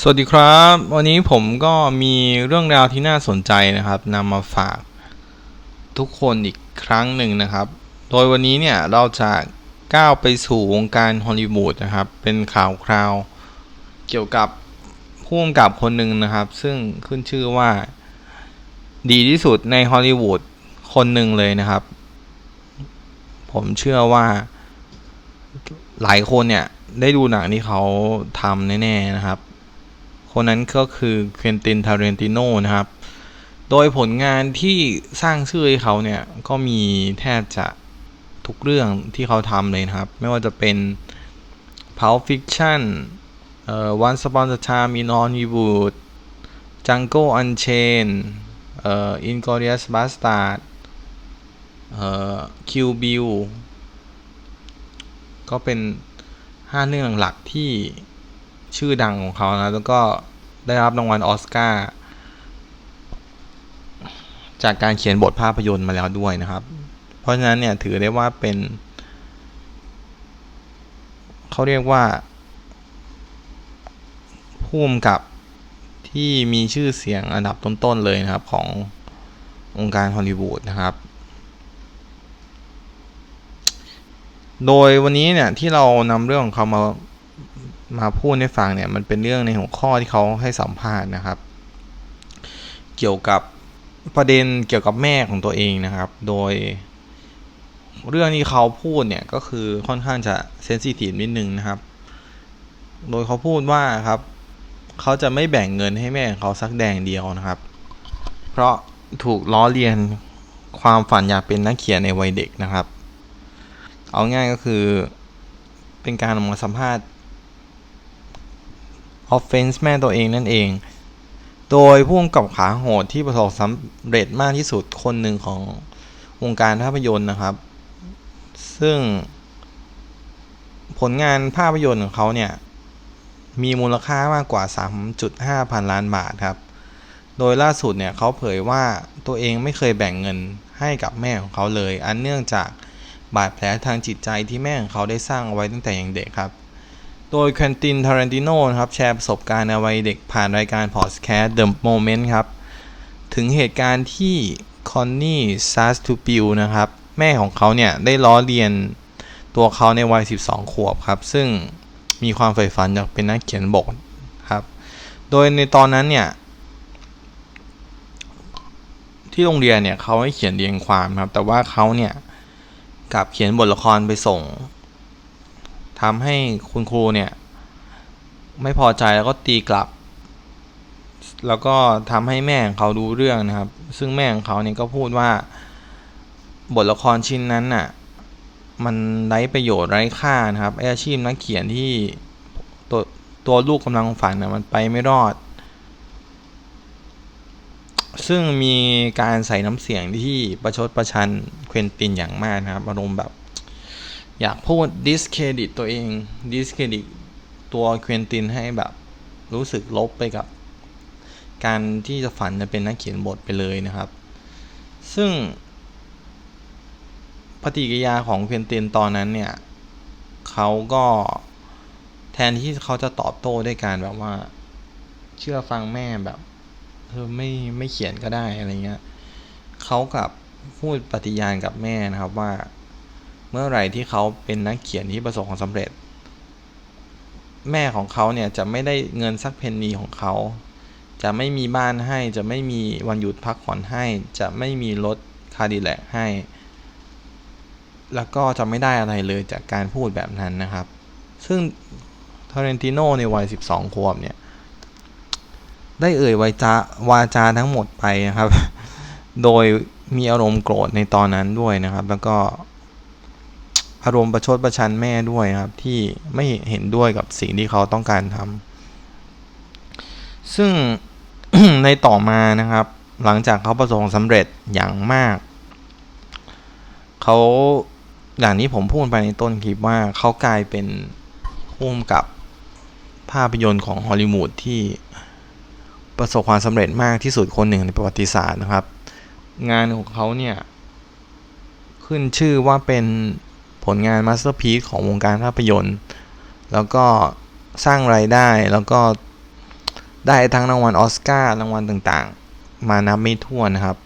สวัสดีครับ วันนี้ผมก็มีเรื่องราวที่น่าสนใจนะครับนำมาฝากทุกคนอีกครั้งหนึ่งนะครับ โดยวันนี้เนี่ยเราจะก้าวไปสู่วงการฮอลลีวูดนะครับ เป็นข่าวคราว เกี่ยวกับผู้กำกับคนหนึ่งนะครับ ซึ่งขึ้นชื่อว่า ดีที่สุดในฮอลลีวูดคนหนึ่งเลยนะครับ ผมเชื่อว่าหลายคนเนี่ยได้ดูหนังที่เขาทำแน่ๆนะครับ คนนั้นก็คือเควินตินทาเรนติโนนะครับ โดยผลงานที่สร้างชื่อให้เขาเนี่ย ก็มีแทบจะทุกเรื่องที่เขาทำเลยนะครับ ไม่ว่าจะเป็น Pulp Fiction เอ่อ Once Upon a Time in Hollywood Django Unchained เอ่อ Inglourious Bastard เอ่อ Kill Bill ก็เป็น 5 เรื่องหลักๆที่ ชื่อดังของเขานะ แล้วก็ได้รับรางวัลออสการ์จากการเขียนบทภาพยนตร์มาแล้วด้วยนะครับ เพราะฉะนั้นเนี่ยถือได้ว่าเป็น เขาเรียกว่าผู้กำกับที่มีชื่อเสียงอันดับต้น ๆ เลยนะครับขององค์การฮอลลีวูดนะครับ โดยวันนี้เนี่ยที่เรานำเรื่องของเขามา มาพูดให้ฟังเนี่ยมันเป็นเรื่องในหัวข้อที่เขาให้สัมภาษณ์นะครับ เกี่ยวกับประเด็นเกี่ยวกับแม่ของตัวเองนะครับ โดย เรื่องที่เขาพูดเนี่ยก็คือค่อนข้างจะเซนซิทีฟนิดนึงนะครับ โดยเขาพูดว่าครับ เขาจะไม่แบ่งเงินให้แม่ของเขาสักแดงเดียวนะครับ เพราะถูกล้อเลียนความฝันอยากเป็นนักเขียนในวัยเด็กนะครับ เอาง่ายก็คือเป็นการออกมาสัมภาษณ์ offense แม่ตัวเองนั่นเอง โดยผู้กำกับขาโหดที่ประสบสำเร็จมากที่สุดคนหนึ่งของวงการภาพยนตร์นะครับ ซึ่ง ผลงานภาพยนตร์ของเขาเนี่ย มีมูลค่ามากกว่า 3.5 พันล้านบาทครับ โดยล่าสุดเนี่ยเขาเผยว่าตัวเองไม่เคยแบ่งเงินให้กับแม่ของเขาเลย อันเนื่องจากบาดแผลทางจิตใจที่แม่ของเขาได้สร้างเอาไว้ตั้งแต่ยังเด็กครับ โดยควนตินทารันติโนนะครับแชร์ประสบการณ์ในวัยเด็กผ่านรายการพอดแคสต์ The Moment ครับ ถึงเหตุการณ์ที่คอนนี่ซัสตูปิลนะครับ แม่ของเขาเนี่ย ได้ล้อเลียนตัวเขาในวัย 12 ขวบครับ ซึ่งมีความใฝ่ฝันอยากเป็นนักเขียนบทครับ โดยในตอนนั้นเนี่ย ที่โรงเรียนเนี่ยเขาให้เขียนเรียงความครับ แต่ว่าเขาเนี่ยกลับเขียนบทละครไปส่ง ทำให้คุณครูเนี่ย ไม่พอใจแล้วก็ตีกลับ แล้วก็ทำให้แม่ของเขารู้เรื่องนะครับ ซึ่งแม่ของเขาเนี่ยก็พูดว่า บทละครชิ้นนั้นน่ะมันไร้ประโยชน์ไร้ค่านะครับไออาชีพนักเขียนที่ตัวตัวลูกกำลังฝันนะมันไปไม่รอด ซึ่งมีการใส่น้ำเสียงที่ประชดประชันเควินตินอย่างมากนะครับอารมณ์แบบ อยากพูดดิสเครดิตตัวเองดิสเครดิตตัวเควินตินให้แบบรู้สึกลบไปกับ การที่จะฝันจะเป็นนักเขียนบทไปเลยนะครับ ซึ่ง ปฏิกิริยาของเควินตินตอนนั้นเนี่ยเขาก็แทนที่เขาจะตอบโต้ด้วยการแบบว่า เชื่อฟังแม่แบบเออไม่ไม่เขียนก็ได้อะไรเงี้ยเขากับพูดปฏิญาณกับแม่นะครับว่า เมื่อไหร่ที่เขาเป็นนักเขียนที่ประสบความสำเร็จ แม่ของเขาเนี่ยจะไม่ได้เงินสักเพนนีของเขา จะไม่มีบ้านให้จะไม่มีวันหยุดพักผ่อนให้ จะไม่มีรถคาร์ดิแลกให้ แล้วก็จะไม่ได้อะไรเลยจากการพูดแบบนั้นนะครับ ซึ่งทาเรนติโนในวัย 12 ขวบเนี่ยได้เอ่ยวาจาวาจาทั้งหมดไปนะครับ โดยมีอารมณ์โกรธในตอนนั้นด้วยนะครับ แล้วก็ อารมณ์ประชดประชันแม่ด้วยครับ ที่ไม่เห็นด้วยกับสิ่งที่เขาต้องการทำซึ่งในต่อมานะครับ หลังจากเขาประสบความสำเร็จอย่างมาก เขาอย่างที่ผมพูดไปในต้นคลิปว่าเขากลายเป็นผู้กำกับภาพยนตร์ของฮอลลีวูดที่ประสบความสำเร็จมากที่สุดคนหนึ่งในประวัติศาสตร์นะครับ งานของเขาเนี่ย ขึ้นชื่อว่าเป็น ผลงานมาสเตอร์พี e ของวงการภาพยนตร์ แล้วก็สร้างรายได้แล้วก็ได้ทั้งรางวัลออสการ์รางวัลต่างๆ มานับไม่ถ้วนนะครับ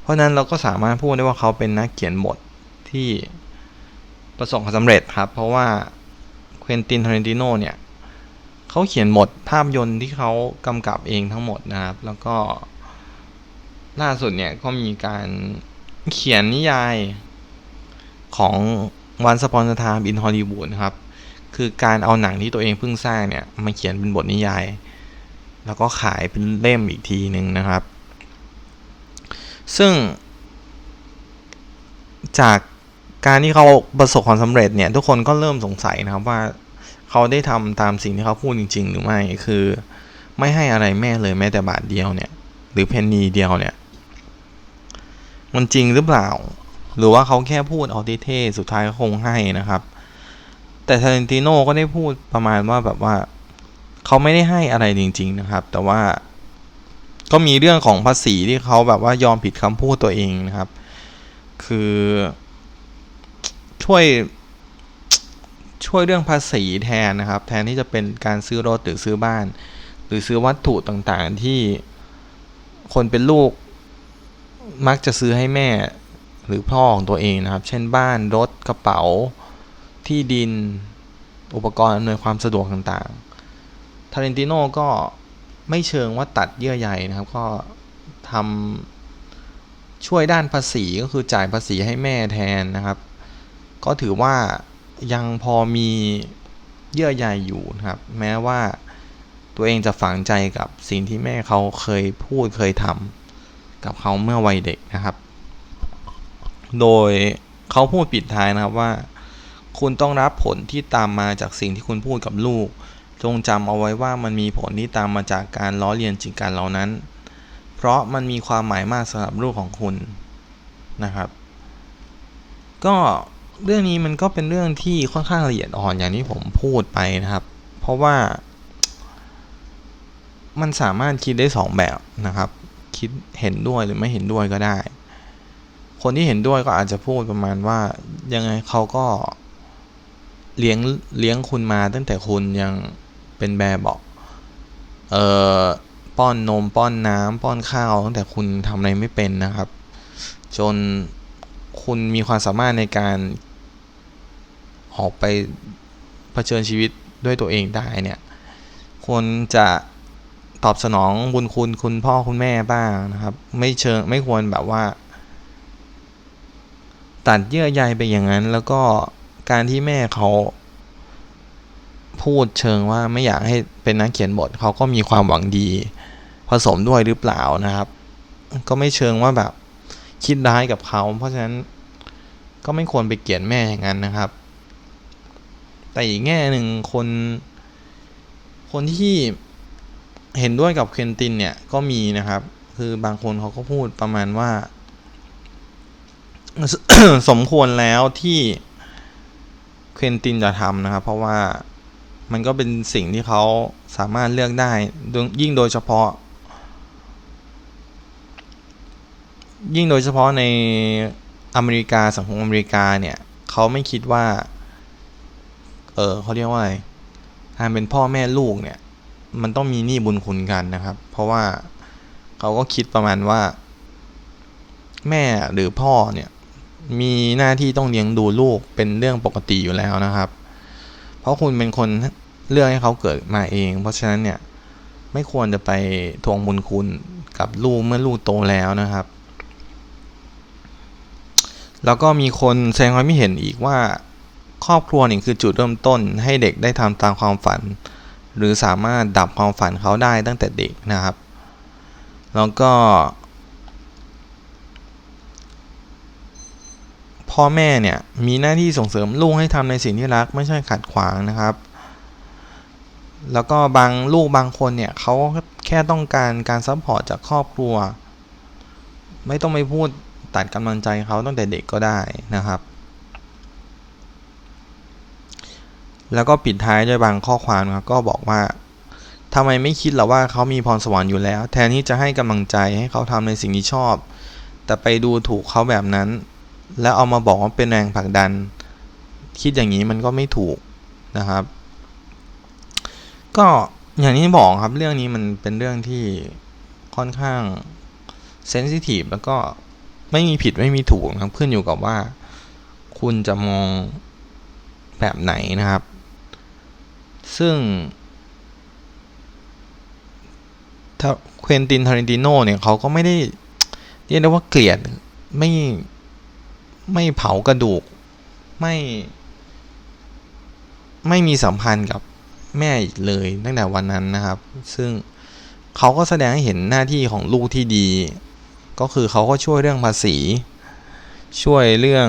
เพราะนั้นเราก็สามารถพูดได้ว่าเขาเป็นนักเขียนบทที่ประสบความสำเร็จครับ เพราะว่าเควินตินทารันติโนเนี่ยเขาเขียนบทภาพยนตร์ที่เขากำกับเองทั้งหมดนะครับ แล้วก็ล่าสุดเนี่ยก็มีการเขียนนิยาย ของวันสปอนเซอร์ทามอินฮอลลีวูดนะครับ คือการเอาหนังที่ตัวเองเพิ่งสร้างเนี่ย มาเขียนเป็นบทนิยาย แล้วก็ขายเป็นเล่มอีกทีหนึ่งนะครับ ซึ่ง จากการที่เขาประสบความสำเร็จเนี่ย ทุกคนก็เริ่มสงสัยนะครับว่าเขาได้ทำตามสิ่งที่เขาพูดจริง ๆ หรือไม่ คือไม่ให้อะไรแม่เลยแม้แต่บาทเดียวเนี่ย หรือเพนนีเดียวเนี่ย มันจริงหรือเปล่า หรือว่าเขาแค่พูดเอาเท่ๆสุดท้ายก็คงให้นะครับ แต่ทาเลนติโนก็ได้พูดประมาณว่าแบบว่าเขาไม่ได้ให้อะไรจริง ๆนะครับ แต่ว่าก็มีเรื่องของภาษีที่เขาแบบว่ายอมผิดคำพูดตัวเองนะครับ คือช่วยช่วยเรื่องภาษีแทนนะครับ แทนที่จะเป็นการซื้อรถหรือซื้อบ้าน หรือซื้อวัตถุต่างๆที่คนเป็นลูกมักจะซื้อให้แม่ หรือพ่อของตัวเองนะครับ เช่นบ้านรถกระเป๋า ที่ดินอุปกรณ์อำนวยความสะดวกต่างๆทาเลนติโนก็ไม่เชิงว่าตัดเยื่อใยนะครับ ก็ทำช่วยด้านภาษีก็คือจ่ายภาษีให้แม่แทนนะครับ ก็ถือว่ายังพอมีเยื่อใยอยู่นะครับ แม้ว่าตัวเองจะฝังใจกับสิ่งที่แม่เขาเคยพูดเคยทำกับเขาเมื่อวัยเด็กนะครับ โดยเขาพูดปิดท้ายนะครับว่า คุณต้องรับผลที่ตามมาจากสิ่งที่คุณพูดกับลูก จงจำเอาไว้ว่ามันมีผลที่ตามมาจากการล้อเลียนจิตการเหล่านั้น เพราะมันมีความหมายมากสำหรับลูกของคุณนะครับ ก็เรื่องนี้มันก็เป็นเรื่องที่ค่อนข้างละเอียดอ่อนอย่างที่ผมพูดไปนะครับ เพราะว่า มันสามารถคิดได้สองแบบนะครับ คิดเห็นด้วยหรือไม่เห็นด้วยก็ได้ คนที่เห็นด้วยก็อาจจะพูดประมาณว่ายังไงเขาก็เลี้ยงเลี้ยงคุณมาตั้งแต่คุณยังเป็นแบบบอกเอ่อป้อนนมป้อนน้ำป้อนข้าวตั้งแต่คุณทำอะไรไม่เป็นนะครับ จนคุณมีความสามารถในการ ออกไปเผชิญชีวิตด้วยตัวเองได้เนี่ยควรจะตอบสนองบุญคุณคุณพ่อคุณแม่บ้างนะครับ ไม่เชิงไม่ควรแบบว่า ตัดเยื่อใยไปอย่างนั้น แล้วก็การที่แม่เขาพูดเชิงว่าไม่อยากให้เป็นนักเขียนบทเขาก็มีความหวังดี ผสมด้วยหรือเปล่านะครับ ก็ไม่เชิงว่าแบบคิดร้ายกับเขา เพราะฉะนั้นก็ไม่ควรไปเกลียดแม่อย่างนั้นนะครับ แต่อีกแง่หนึ่งคน คนที่เห็นด้วยกับเคนตินเนี่ยก็มีนะครับ คือบางคนเขาก็พูดประมาณว่า สมควรแล้วที่เควินตินจะทำนะครับ เพราะว่ามันก็เป็นสิ่งที่เขาสามารถเลือกได้ ยิ่งโดยเฉพาะ ยิ่งโดยเฉพาะในอเมริกาสังคมอเมริกาเนี่ยเขาไม่คิดว่า เออเขาเรียกว่าอะไรการเป็นพ่อแม่ลูกเนี่ย มันต้องมีหนี้บุญคุณกันนะครับ เพราะว่าเขาก็คิดประมาณว่า แม่หรือพ่อเนี่ย มีหน้าที่ต้องเลี้ยงดูลูกเป็นเรื่องปกติอยู่แล้วนะครับ เพราะคุณเป็นคนเลือกให้เขาเกิดมาเอง เพราะฉะนั้นเนี่ยไม่ควรจะไปทวงบุญคุณกับลูกเมื่อลูกโตแล้วนะครับ แล้วก็มีคนแสดงความคิดเห็นอีกว่า ครอบครัวนี่คือจุดเริ่มต้นให้เด็กได้ทำตามความฝัน หรือสามารถดับความฝันเขาได้ตั้งแต่เด็กนะครับ แล้วก็ พ่อแม่เนี่ยมีหน้าที่ส่งเสริมลูกให้ทำในสิ่งที่รักไม่ใช่ขัดขวางนะครับ แล้วก็บางลูกบางคนเนี่ยเขาแค่ต้องการการซัพพอร์ตจากครอบครัว ไม่ต้องไปพูดตัดกำลังใจเขาตั้งแต่เด็กก็ได้นะครับ แล้วก็ปิดท้ายด้วยบางข้อความครับก็บอกว่าทำไมไม่คิดหรอว่าเขามีพรสวรรค์อยู่แล้ว แทนที่จะให้กำลังใจให้เขาทำในสิ่งที่ชอบ แต่ไปดูถูกเขาแบบนั้น แล้วเอามาบอกว่าเป็นแรงผลักดัน คิดอย่างนี้มันก็ไม่ถูกนะครับ ก็อย่างที่บอกครับเรื่องนี้มันเป็นเรื่องที่ค่อนข้างเซนซิทีฟแล้วก็ไม่มีผิดไม่มีถูกครับขึ้นอยู่กับว่า คุณจะมองแบบไหนนะครับ ซึ่งเควินตินทารินติโนเนี่ยเขาก็ไม่ได้เรียกได้ว่าเกลียดไม่ ไม่เผากระดูก ไม่ ไม่มีสัมพันธ์กับแม่อีกเลยตั้งแต่วันนั้นนะครับ ซึ่งเขาก็แสดงให้เห็นหน้าที่ของลูกที่ดี ก็คือเขาก็ช่วยเรื่องภาษี ช่วยเรื่อง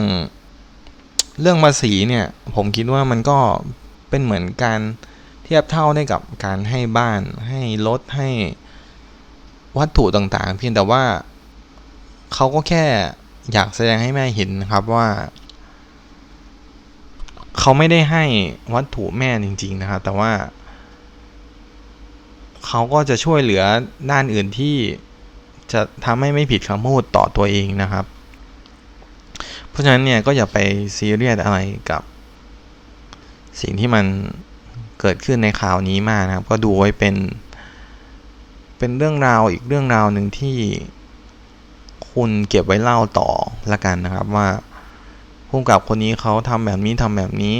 เรื่องภาษีเนี่ย ผมคิดว่ามันก็เป็นเหมือนการเทียบเท่าได้กับการให้บ้าน ให้รถให้วัตถุต่างๆ เพียงแต่ว่าเขาก็แค่ อยากแสดงให้แม่เห็นนะครับว่า เขาไม่ได้ให้วัตถุแม่จริง ๆ นะครับ แต่ว่า เขาก็จะช่วยเหลือด้านอื่นที่จะทำให้ไม่ผิดคำพูดต่อตัวเองนะครับ เพราะฉะนั้นเนี่ยก็อย่าไปซีเรียสอะไรกับ สิ่งที่มันเกิดขึ้นในข่าวนี้มากนะครับ ก็ดูไว้เป็น เป็นเรื่องราวอีกเรื่องราวหนึ่งที่ คุณเก็บไว้เล่าต่อละกันนะครับว่าผู้กำกับคนนี้เขาทำแบบนี้ทำแบบนี้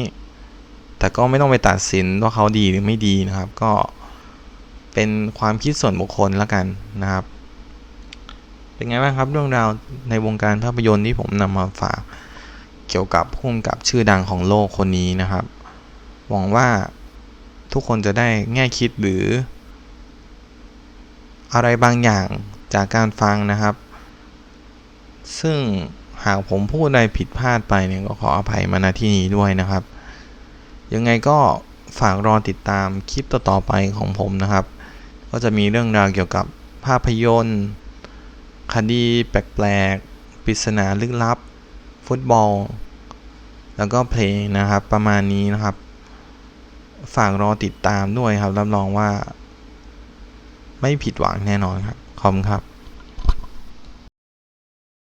แต่ก็ไม่ต้องไปตัดสินว่าเขาดีหรือไม่ดีนะครับ ก็เป็นความคิดส่วนบุคคลละกันนะครับ เป็นไงบ้างครับเรื่องราวในวงการภาพยนตร์ที่ผมนำมาฝากเกี่ยวกับผู้กำกับชื่อดังของโลกคนนี้นะครับ หวังว่าทุกคนจะได้แง่คิดหรือ อะไรบางอย่างจากการฟังนะครับ ซึ่งหากผมพูดอะไรผิดพลาดไปเนี่ยก็ขออภัยมาณที่นี้ด้วยนะครับ ยังไงก็ฝากรอติดตามคลิปต่อๆไปของผมนะครับ ก็จะมีเรื่องราวเกี่ยวกับภาพยนตร์ คดีแปลกๆปริศนาลึกลับ ฟุตบอล แล้วก็เพลงนะครับประมาณนี้นะครับ ฝากรอติดตามด้วยครับรับรองว่า ไม่ผิดหวังแน่นอนครับ ขอบคุณครับ